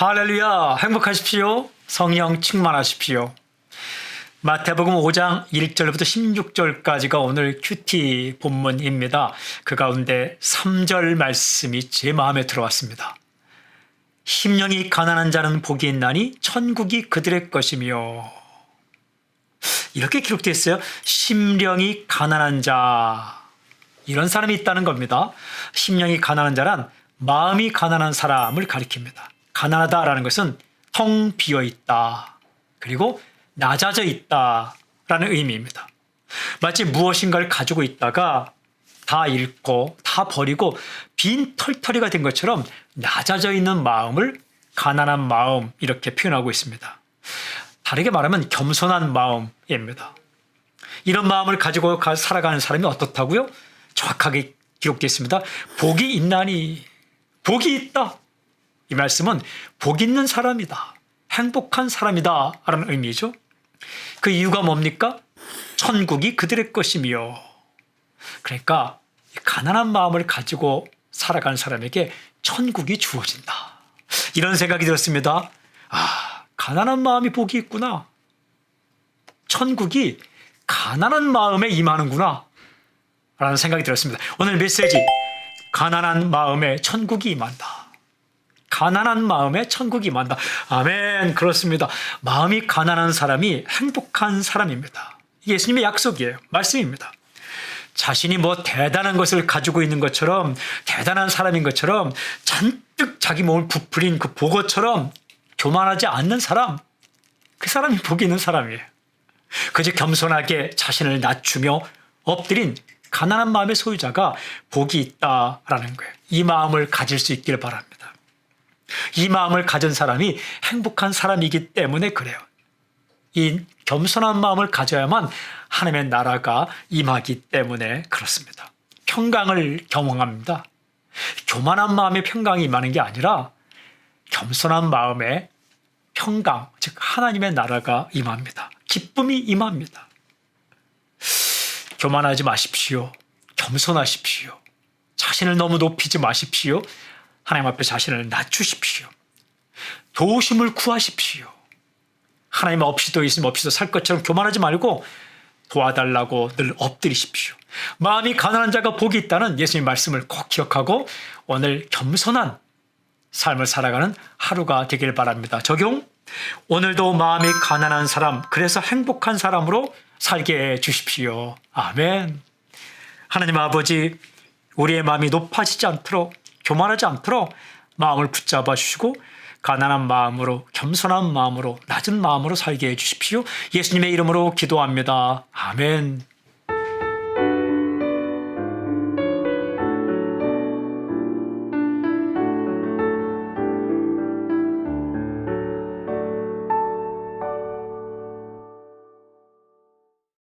할렐루야 행복하십시오. 성령 충만하십시오. 마태복음 5장 1절부터 16절까지가 오늘 큐티 본문입니다. 그 가운데 3절 말씀이 제 마음에 들어왔습니다. 심령이 가난한 자는 복이 있나니 천국이 그들의 것이며 이렇게 기록되어 있어요. 심령이 가난한 자 이런 사람이 있다는 겁니다. 심령이 가난한 자란 마음이 가난한 사람을 가리킵니다. 가난하다라는 것은 텅 비어 있다. 그리고 낮아져 있다 라는 의미입니다. 마치 무엇인가를 가지고 있다가 다 잃고 다 버리고 빈 털터리가 된 것처럼 낮아져 있는 마음을 가난한 마음 이렇게 표현하고 있습니다. 다르게 말하면 겸손한 마음입니다. 이런 마음을 가지고 가- 살아가는 사람이 어떻다고요? 정확하게 기록되어 있습니다. 복이 있나니 복이 있다. 이 말씀은 복 있는 사람이다. 행복한 사람이다. 라는 의미죠. 그 이유가 뭡니까? 천국이 그들의 것이며. 그러니까 이 가난한 마음을 가지고 살아가는 사람에게 천국이 주어진다. 이런 생각이 들었습니다. 아, 가난한 마음이 복이 있구나. 천국이 가난한 마음에 임하는구나. 라는 생각이 들었습니다. 오늘 메시지. 가난한 마음에 천국이 임한다. 가난한 마음에 천국이 임한다. 아멘. 그렇습니다. 마음이 가난한 사람이 행복한 사람입니다. 예수님의 약속이에요. 말씀입니다. 자신이 뭐 대단한 것을 가지고 있는 것처럼 대단한 사람인 것처럼 잔뜩 자기 몸을 부풀린 그 보고처럼 교만하지 않는 사람 그 사람이 복이 있는 사람이에요. 그저 겸손하게 자신을 낮추며 엎드린 가난한 마음의 소유자가 복이 있다라는 거예요. 이 마음을 가질 수 있길 바랍니다. 이 마음을 가진 사람이 행복한 사람이기 때문에 그래요. 이 겸손한 마음을 가져야만 하나님의 나라가 임하기 때문에 그렇습니다. 평강을 경험합니다. 교만한 마음에 평강이 임하는 게 아니라 겸손한 마음에 평강, 즉 하나님의 나라가 임합니다. 기쁨이 임합니다. 교만하지 마십시오. 겸손하십시오. 자신을 너무 높이지 마십시오. 하나님 앞에 자신을 낮추십시오. 도우심을 구하십시오. 하나님 없이도 있으면 없이도 살 것처럼 교만하지 말고 도와달라고 늘 엎드리십시오. 마음이 가난한 자가 복이 있다는 예수님 말씀을 꼭 기억하고 오늘 겸손한 삶을 살아가는 하루가 되길 바랍니다. 적용. 오늘도 마음이 가난한 사람, 그래서 행복한 사람으로 살게 해 주십시오. 아멘. 하나님 아버지, 우리의 마음이 높아지지 않도록, 교만하지 않도록 마음을 붙잡아 주시고, 가난한 마음으로, 겸손한 마음으로, 낮은 마음으로 살게 해 주십시오. 예수님의 이름으로 기도합니다. 아멘.